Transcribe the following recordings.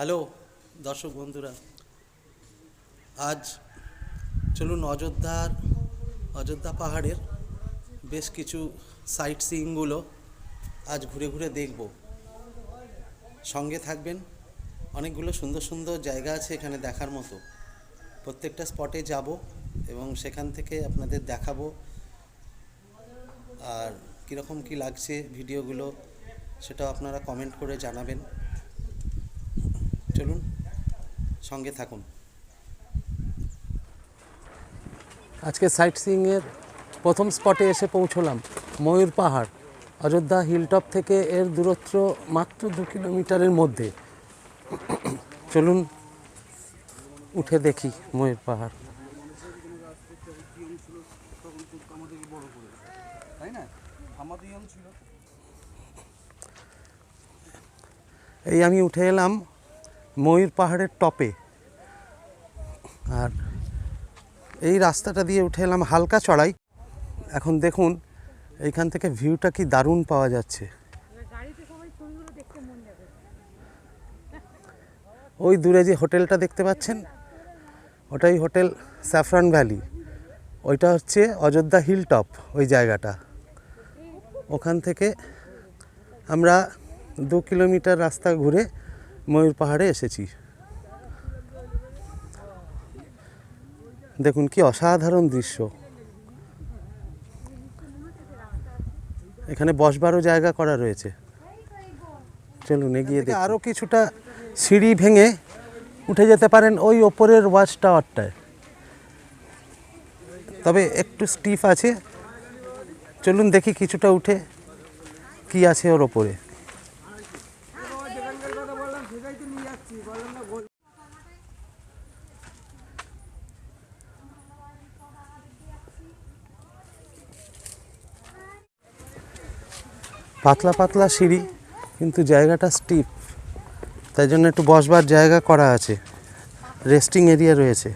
Hello, দর্শক বন্ধুরা, আজ চলুন অযোধ্যার, অযোধ্যা পাহাড়ের বেশ কিছু সাইট সিইংগুলো আজ ঘুরে ঘুরে দেখব। সঙ্গে থাকবেন, অনেকগুলো সুন্দর সুন্দর জায়গা আছে এখানে দেখার মতো। প্রত্যেকটা স্পটে যাব এবং সেখান থেকে আপনাদের দেখাবো। আর কীরকম কী লাগছে ভিডিওগুলো সেটা আপনারা কমেন্ট করে জানাবেন। চলুন। সঙ্গে থাকুন। আজকে সাইট সিইংয়ের প্রথম স্পটে এসে পৌঁছলাম ময়ূর পাহাড় অযোধ্যা হিলটপ থেকে এর দূরত্ব মাত্র দু কিলোমিটারের মধ্যে। চলুন উঠে দেখি ময়ূর পাহাড়। তাই না? আমাদের ছিল। এই আমি উঠে এলাম ময়ূর পাহাড়ের টপে। আর এই রাস্তাটা দিয়ে উঠে এলাম হালকা চড়াই। এখন দেখুন, এইখান থেকে ভিউটা কি দারুণ পাওয়া যাচ্ছে। ওই দূরে যে হোটেলটা দেখতে পাচ্ছেন, ওটাই হোটেল স্যাফরান ভ্যালি। ওইটা হচ্ছে অযোধ্যা হিল টপ ওই জায়গাটা। ওখান থেকে আমরা দু কিলোমিটার রাস্তা ঘুরে ময়ূর পাহাড়ে এসেছি। দেখুন কি অসাধারণ দৃশ্য। এখানে বসবারও জায়গা করা রয়েছে। চলুন এগিয়ে দেখি। আরও কিছুটা সিঁড়ি ভেঙে উঠে যেতে পারেন ওই ওপরের ওয়াচ টাওয়ারটায়। তবে একটু স্টিফ আছে। চলুন দেখি কিছুটা উঠে কি আছে ওর ওপরে যেখানকার কথা বললাম সেটাই তো নিয়ে যাচ্ছি বললাম না গোল পাতলা পাতলা সিঁড়ি, কিন্তু জায়গাটা স্টিপ তাই জন্য একটু বসবার জায়গা করা আছে। রেস্টিং এরিয়া রয়েছে।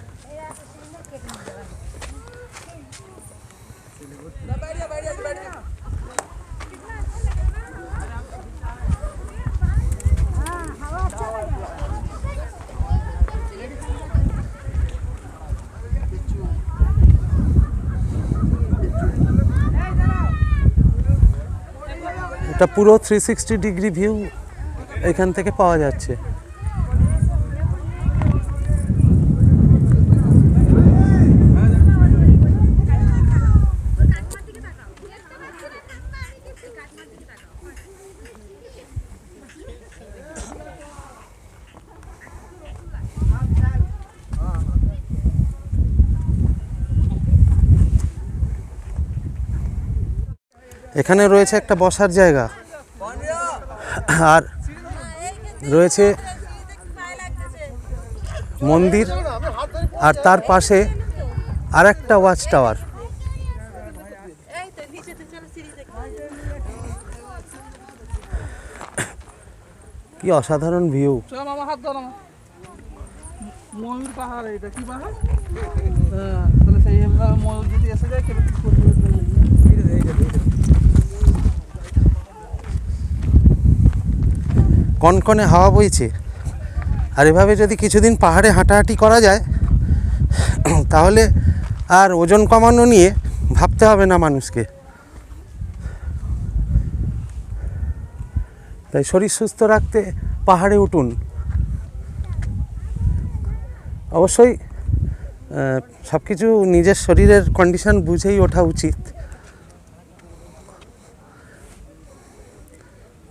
এটা পুরো থ্রি সিক্সটি ডিগ্রি ভিউ এখান থেকে পাওয়া যাচ্ছে। এখানে রয়েছে একটা বসার জায়গা। আর রয়েছে মন্দির, আর তার পাশে আর একটা ওয়াচ টাওয়ার। কি অসাধারণ ভিউ। পাহাড় এটা কি পাহাড় হ্যাঁ তাহলে সেই এবার ময়ূর যদি এসে যায় কেন কি করবে এই যে, এই যে। কনকনে হাওয়া বইছে। আর এভাবে যদি কিছুদিন পাহাড়ে হাঁটাহাঁটি করা যায়, তাহলে আর ওজন কমানো নিয়ে ভাবতে হবে না মানুষকে। তাই শরীর সুস্থ রাখতে পাহাড়ে উঠুন। অবশ্যই সব কিছু নিজের শরীরের কন্ডিশন বুঝেই ওঠা উচিত।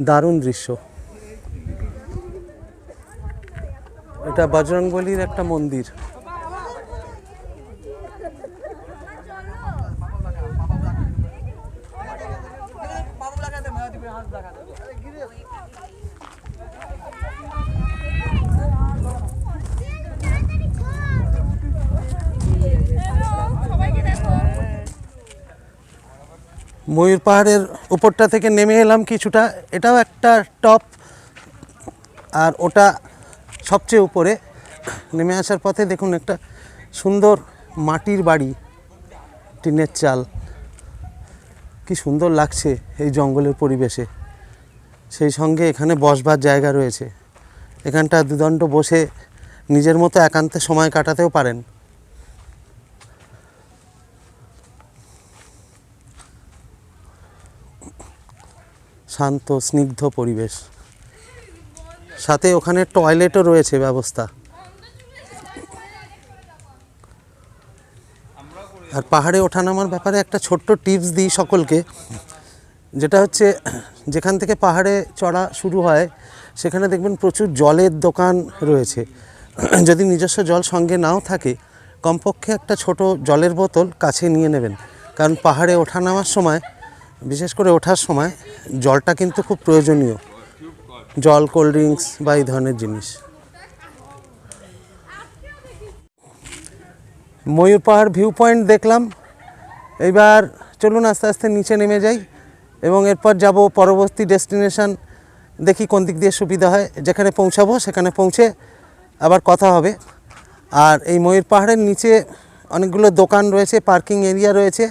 দারুণ দৃশ্য। এটা বজরংবলির একটা মন্দির। ময়ূর পাহাড়ের উপরটা থেকে নেমে এলাম কিছুটা। এটাও একটা টপ, আর ওটা সবচেয়ে উপরে নেমে আসার পথে দেখুন একটা সুন্দর মাটির বাড়ি, টিনের চাল। কি সুন্দর লাগছে এই জঙ্গলের পরিবেশে। সেই সঙ্গে এখানে বসবার জায়গা রয়েছে। এখানটা দুদণ্ড বসে নিজের মতো একান্তে সময় কাটাতেও পারেন। শান্ত, স্নিগ্ধ পরিবেশ। সাথে ওখানে টয়লেটও রয়েছে ব্যবস্থা। আর পাহাড়ে ওঠানামার ব্যাপারে একটা ছোট্ট টিপস দিই সকলকে। যেটা হচ্ছে, যেখান থেকে পাহাড়ে চড়া শুরু হয়, সেখানে দেখবেন প্রচুর জলের দোকান রয়েছে। যদি নিজস্ব জল সঙ্গে নাও থাকে, কমপক্ষে একটা ছোট জলের বোতল কাছে নিয়ে নেবেন। কারণ পাহাড়ে ওঠানামার সময়, বিশেষ করে ওঠার সময়, জলটা কিন্তু খুব প্রয়োজনীয়। জল কোল্ড ড্রিঙ্কস বা এই ধরনের জিনিস। ময়ূর পাহাড় ভিউ পয়েন্ট দেখলাম। এইবার চলুন আস্তে আস্তে নিচে নেমে যাই এবং এরপর যাব পরবর্তী ডেস্টিনেশন দেখি কোন দিক দিয়ে সুবিধা হয়। যেখানে পৌঁছাবো সেখানে পৌঁছে আবার কথা হবে। আর এই ময়ূর পাহাড়ের নিচে অনেকগুলো দোকান রয়েছে পার্কিং এরিয়া রয়েছে।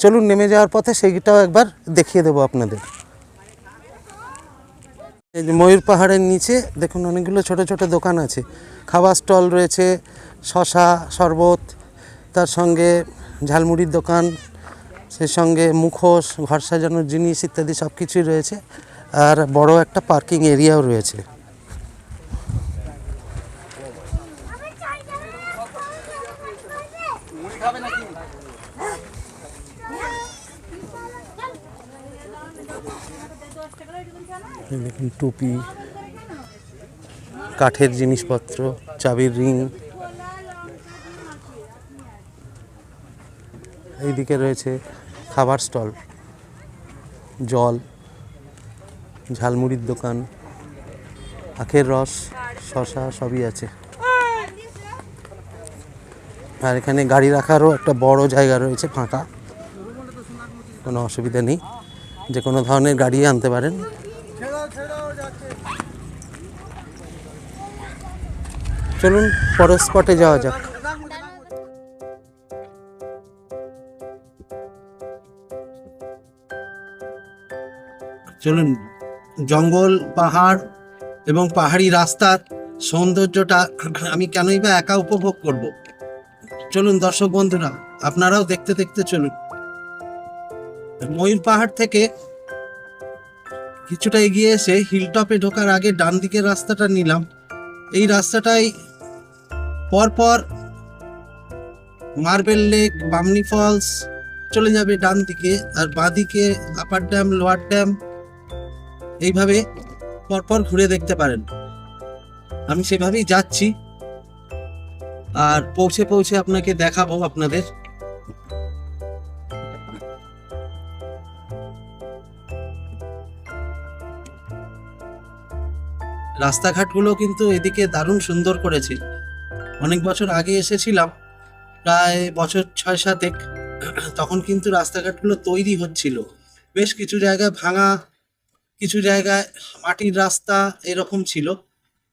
চলুন নেমে যাওয়ার পথে সেইটাও একবার দেখিয়ে দেবো আপনাদের। এই ময়ূর পাহাড়ের নিচে, দেখুন অনেকগুলো ছোট ছোট দোকান আছে। খাবার স্টল রয়েছে, শশা, শরবত, তার সঙ্গে ঝালমুড়ির দোকান, সেই সঙ্গে মুখোশ, ঘর সাজানোর জিনিস ইত্যাদি সব কিছুই রয়েছে। আর বড় একটা পার্কিং এরিয়াও রয়েছে। দেখুন টুপি, কাঠের জিনিসপত্র, চাবির রিং। এইদিকে রয়েছে খাবার স্টল, জল, ঝালমুড়ির দোকান, আখের রস শশা সবই আছে। আর এখানে গাড়ি রাখারও একটা বড় জায়গা রয়েছে ফাঁকা। কোনো অসুবিধা নেই। যে কোনো ধরনের গাড়ি আনতে পারেন। চলুন পরের স্পটে যাওয়া যাক। চলুন, জঙ্গল, পাহাড় এবং পাহাড়ি রাস্তার সৌন্দর্যটা আমি কেনই বা একা উপভোগ করব? চলুন দর্শক বন্ধুরা, আপনারাও দেখতে দেখতে চলুন। ময়ূর পাহাড় থেকে কিছুটা এগিয়ে এসে হিলটপে ঢোকার আগে ডান দিকের রাস্তাটা নিলাম। এই রাস্তাটাই পরপর মার্বেল লেক বামনি ফলস চলে যাবে ডান দিকে আর বাঁ দিকে আপার ড্যাম লোয়ার ড্যাম এইভাবে পরপর ঘুরে দেখতে পারেন। আমি সেভাবেই যাচ্ছি। আর পৌঁছে পৌঁছে আপনাকে দেখাবো আপনাদের। রাস্তাঘাটগুলো কিন্তু এদিকে দারুণ সুন্দর করেছে। অনেক বছর আগে এসেছিলাম, প্রায় বছর ছয় সাতেক, তখন কিন্তু রাস্তাঘাটগুলো তৈরি হচ্ছিল। বেশ কিছু জায়গায় ভাঙা, কিছু জায়গায় মাটির রাস্তা এরকম ছিল,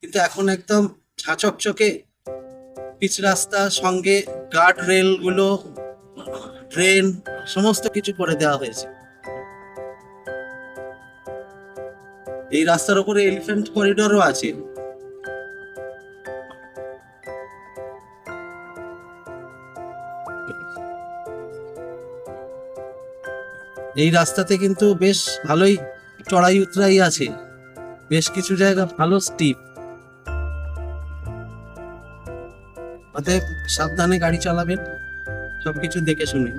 কিন্তু এখন একদম ঝাঁচকচকে পিচ রাস্তা, সঙ্গে গার্ড রেলগুলো ট্রেন সমস্ত কিছু করে দেওয়া হয়েছে। এই রাস্তার উপরে এলিফ্যান্ট করিডোরও আছে। এই রাস্তাতে কিন্তু বেশ ভালোই চড়াই উতরাই আছে। বেশ কিছু জায়গা ভালো স্টিপ অতএব সাবধানে গাড়ি চালাবেন, সবকিছু দেখে শুনে।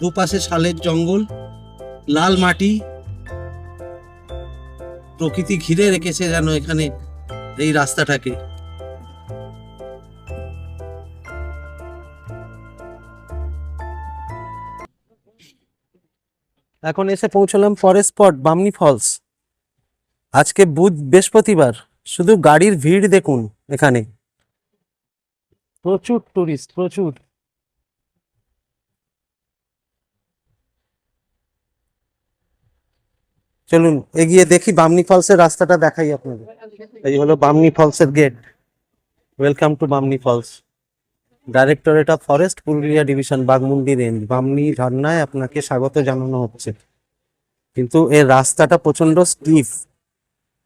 দুপাশে শালের জঙ্গল লাল মাটি। প্রকৃতি ঘিরে রেখেছে যেন এখানে এই রাস্তাটাকে। এখন এসে পৌঁছলাম ফরেস্ট স্পট বামনি ফলস আজকে বুধ বৃহস্পতিবার শুধু গাড়ির ভিড় দেখুন এখানে। প্রচুর টুরিস্ট প্রচুর। চলুন, এগিয়ে দেখি বামনি ফলসের রাস্তাটা দেখাই আপনাদের। এই হলো Bamni ফলসের gate welcome to Bamni falls directorate of forest Purulia division Baghmundi range Bamni ঝর্ণায় আপনাকে স্বাগত জানানো হচ্ছে। কিন্তু এর রাস্তাটা প্রচণ্ড স্টিফ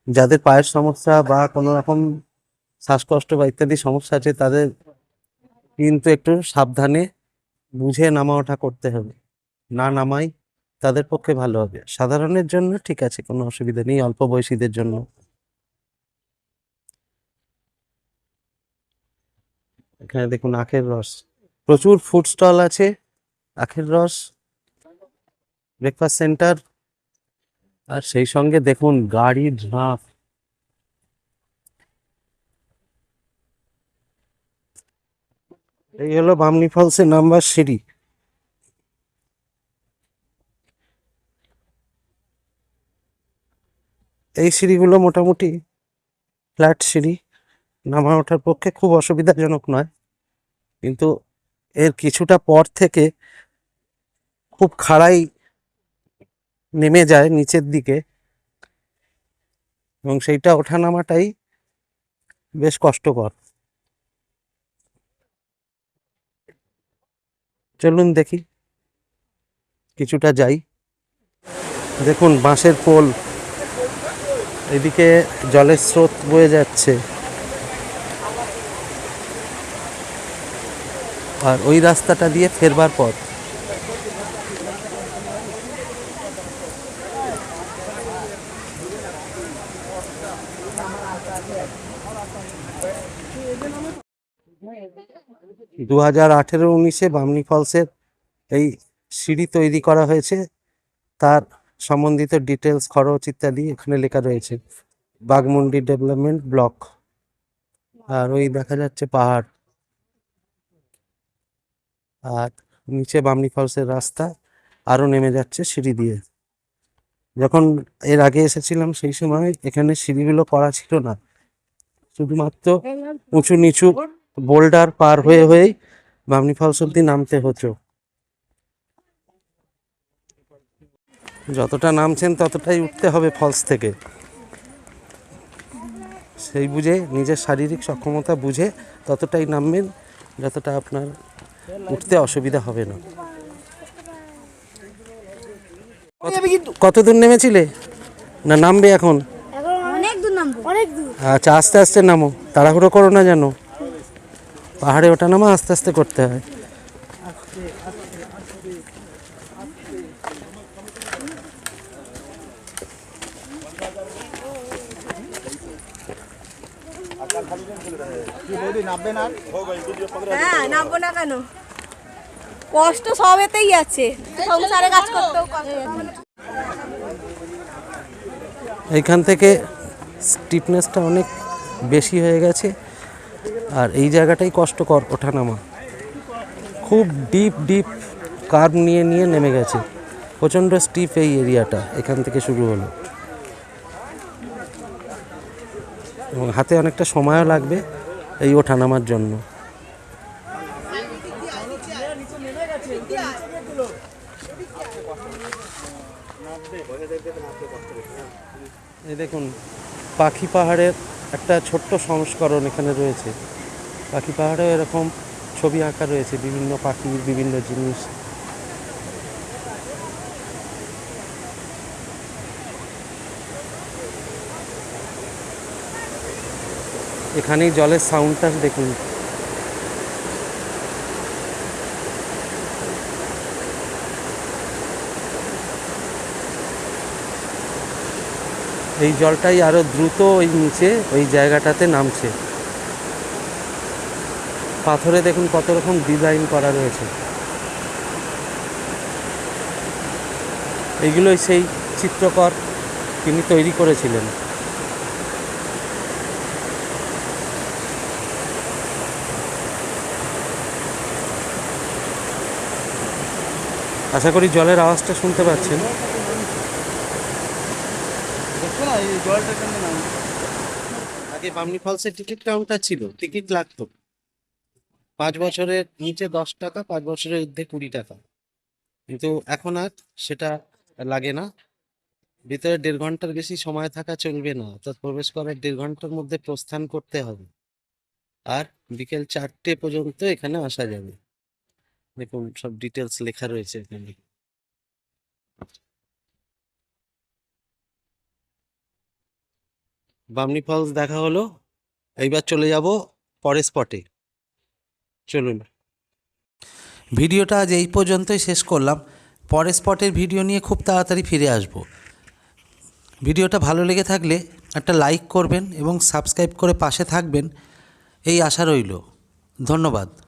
যাদের পায়ের সমস্যা বা কোনো রকম শ্বাসকষ্ট বা ইত্যাদি সমস্যা আছে, তাদের কিন্তু একটু সাবধানে বুঝে নামা ওঠা করতে হবে। না নামাই তাদের পক্ষে ভালো হবে। সাধারণের জন্য ঠিক আছে, কোনো অসুবিধা নেই, অল্প বয়সীদের জন্য। এখানে দেখুন আখের রস। প্রচুর ফুড স্টল আছে, আখের রস ব্রেকফাস্ট সেন্টার আর সেই সঙ্গে দেখুন গাড়ির ঝাঁপ। এই হলো বামনি ফলসের নাম্বার সিঁড়ি। এই সিঁড়িগুলো মোটামুটি ফ্ল্যাট সিঁড়ি, নামা ওঠার পক্ষে খুব অসুবিধাজনক নয়। কিন্তু এর কিছুটা পর থেকে খুব খাড়াই নেমে যায় নিচের দিকে এবং সেইটা ওঠানামাটাই বেশ কষ্টকর। চলুন দেখি, কিছুটা যাই। দেখুন বাঁশের পোল এদিকে জলের স্রোত বয়ে যাচ্ছে। আর ওই রাস্তাটা দিয়ে ফেরবার পথ। দু হাজার আঠেরো উনিশে বামনি ফলসের এই সিঁড়ি তৈরি করা হয়েছে। তার সম্বন্ধিত ডিটেলস খরচ ইত্যাদি এখানে লেখা রয়েছে। বাগমুন্ডি ডেভেলপমেন্ট ব্লক আর ওই দেখা যাচ্ছে পাহাড়। আর নিচে বামনি ফলসের রাস্তা আরও নেমে যাচ্ছে সিঁড়ি দিয়ে। যখন এর আগে এসেছিলাম সেই সময় এখানে সিঁড়িগুলো করা ছিল না। শুধুমাত্র উঁচু নিচু বোল্ডার পার হয়ে হয়েই বামনি ফলস অব্দি নামতে হতো। যতটা নামছেন ততটাই উঠতে হবে ফলস থেকে। সেই বুঝে নিজের শারীরিক সক্ষমতা বুঝে ততটাই নামবেন যতটা আপনার উঠতে অসুবিধা হবে না। কত- কত দূর নেমেছিলে? না নামবে এখন এখন? অনেক দূর নামবো। অনেক দূর। আচ্ছা আস্তে আস্তে নামো। তাড়াহুড়ো করো না যেন। পাহাড়ে ওঠা নামা আস্তে আস্তে করতে হয়। হ্যাঁ নামবো না কেন? কষ্ট সবেতেই আছে। সংসারে কাজ করতেও এইখান থেকে স্টিফনেসটা অনেক বেশি হয়ে গেছে আর এই জায়গাটাই কষ্টকর ওঠানামা। খুব ডিপ ডিপ কার্ভ নিয়ে নিয়ে নেমে গেছে। প্রচণ্ড স্টিফ এই এরিয়াটা এখান থেকে শুরু হলো। এবং হাতে অনেকটা সময়ও লাগবে। এই ওঠা নামার জন্য। এই দেখুন, পাখি পাহাড়ের একটা ছোট্ট সংস্করণ এখানে রয়েছে। পাখি পাহাড়েও এরকম ছবি আঁকা রয়েছে, বিভিন্ন পাখির বিভিন্ন জিনিস। এখানেই জলের সাউন্ডটা দেখুন। এই জলটাই আরও দ্রুত ওই নিচে, ওই জায়গাটাতে নামছে। পাথরে দেখুন কত রকম ডিজাইন করা রয়েছে। এইগুলোই সেই চিত্রকর তিনি তৈরি করেছিলেন। আশা করি জলের আওয়াজটা শুনতে পাচ্ছেন। আগে বামনি ফলসের টিকিট কাউন্টার ছিল টিকিট লাগতো। পাঁচ বছরের নিচে দশ টাকা, পাঁচ বছরের ঊর্ধ্বে কুড়ি টাকা। কিন্তু এখন আর সেটা লাগে না। ভিতরে দেড় ঘণ্টার বেশি সময় থাকা চলবে না। অর্থাৎ প্রবেশ করার দেড় ঘণ্টার মধ্যে প্রস্থান করতে হবে। আর বিকেল চারটে পর্যন্ত এখানে আসা যাবে। দেখুন, সব ডিটেলস লেখা রয়েছে এখানে। বামনি ফলস দেখা হলো, এইবার চলে যাব পরের স্পটে চলুন। ভিডিওটা আজ এই পর্যন্তই শেষ করলাম। পরের স্পটের ভিডিও নিয়ে খুব তাড়াতাড়ি ফিরে আসব। ভিডিওটা ভালো লেগে থাকলে একটা লাইক করবেন এবং সাবস্ক্রাইব করে পাশে থাকবেন, এই আশা রইল। ধন্যবাদ।